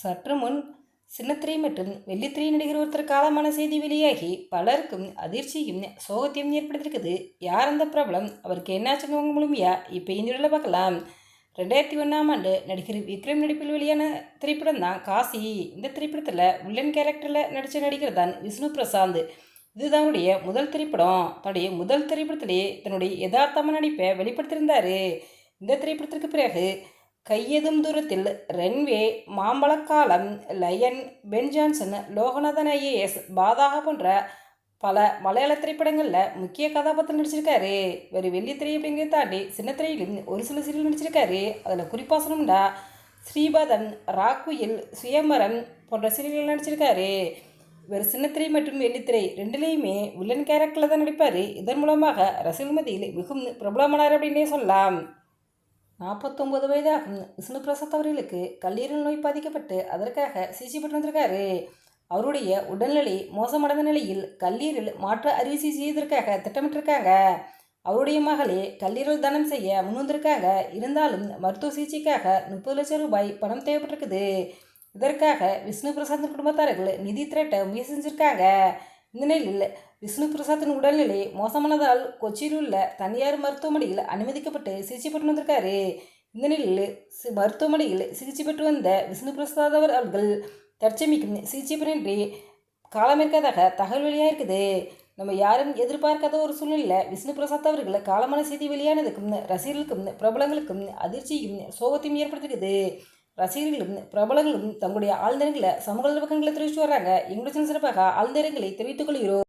சற்று முன் சின்னத்திரை மற்றும் வெள்ளித்திரை நடிகர் ஒருத்தர் காலமான செய்தி வெளியாகி பலருக்கும் அதிர்ச்சியும் சோகத்தையும் ஏற்படுத்தியிருக்குது. யார் அந்த பிரபலம்? அவருக்கு என்னாச்சுங்க உங்க முழுமையா? இப்போ இந்த பார்க்கலாம். ரெண்டாயிரத்தி ஒன்றாம் ஆண்டு நடிகர் விக்ரம் நடிப்பில் வெளியான திரைப்படம் தான் காசி. இந்த திரைப்படத்தில் வில்லன் கேரக்டரில் நடித்த நடிகர் தான் விஷ்ணு பிரசாந்த். இது தன்னுடைய முதல் திரைப்படம். தன்னுடைய முதல் திரைப்படத்திலேயே தன்னுடைய யதார்த்தமான நடிப்பை வெளிப்படுத்தியிருந்தார். இந்த திரைப்படத்திற்கு பிறகு கையெதும் தூரத்தில் Runway Mambazhakkalam Lion Ben Johnson Loganathan IAS பாதாக போன்ற பல மலையாள திரைப்படங்களில் முக்கிய கதாபாத்திரம் நடிச்சிருக்காரு. வேறு வெள்ளித்திரை அப்படிங்கிறத தாண்டி சின்னத்திரையிலும் ஒரு சில சீரியல் நடிச்சிருக்காரு. அதில் குறிப்பாக சொல்லணும்னா ஸ்ரீபாதன் ராக்குயில் சுயமரன் போன்ற சீரியல்கள் நடிச்சிருக்காரு. இவர் சின்னத்திரை மற்றும் வெள்ளித்திரை ரெண்டுலேயுமே வில்லன் கேரக்டரில் தான் நடிப்பார். இதன் மூலமாக ரசிகர்கள் மத்தியில் மிகவும் பிரபலமானார் அப்படின்னே சொல்லலாம். நாற்பத்தொம்பது வயதாகும் விஷ்ணு பிரசாத் அவர்களுக்கு கல்லீரல் நோய் பாதிக்கப்பட்டு அதற்காக சிகிச்சை பெற்று வந்திருக்காரு. அவருடைய உடல்நிலை மோசமடைந்த நிலையில் கல்லீரல் மாற்று அறுவை செய்வதற்காக திட்டமிட்டிருக்காங்க. அவருடைய மகளே கல்லீரல் தானம் செய்ய முன்வந்திருக்காங்க இருந்தாலும் மருத்துவ சிகிச்சைக்காக முப்பது லட்சம் ரூபாய் பணம் தேவைப்பட்டிருக்குது. இதற்காக விஷ்ணு பிரசாத் குடும்பத்தார்கள் நிதி திரட்ட முயற்சி செஞ்சுருக்காங்க. இந்த நிலையில் விஷ்ணு பிரசாத்தின் உடல்நிலை மோசமானதால் கொச்சியில் உள்ள தனியார் மருத்துவமனையில் அனுமதிக்கப்பட்டு சிகிச்சை பெற்று வந்திருக்காரு. இந்த நிலையில் சி- மருத்துவமனையில் சிகிச்சை பெற்று வந்த விஷ்ணு பிரசாத் அவர் அவர்கள் தற்சமிக்கும் சிகிச்சை பெறின்றி காலமிருக்கதாக தகவல் வெளியாக இருக்குது. நம்ம யாரும் எதிர்பார்க்காத ஒரு சூழ்நிலையில் விஷ்ணு பிரசாத் அவர்கள் காலமான செய்தி வெளியானதுக்கும் ரசிகர்களுக்கும் பிரபலங்களுக்கும் அதிர்ச்சியும் சோகத்தையும் ஏற்படுத்திருக்குது ரசிகர்களும் பிரபலங்களும் தங்களுடைய ஆழ்ந்தரங்களை சமூக பக்கங்களை தெரிவித்து வர்றாங்க. எங்களுடைய சிறப்பாக ஆழ்ந்தரங்களை தெரிவித்துக் கொள்கிறோம்.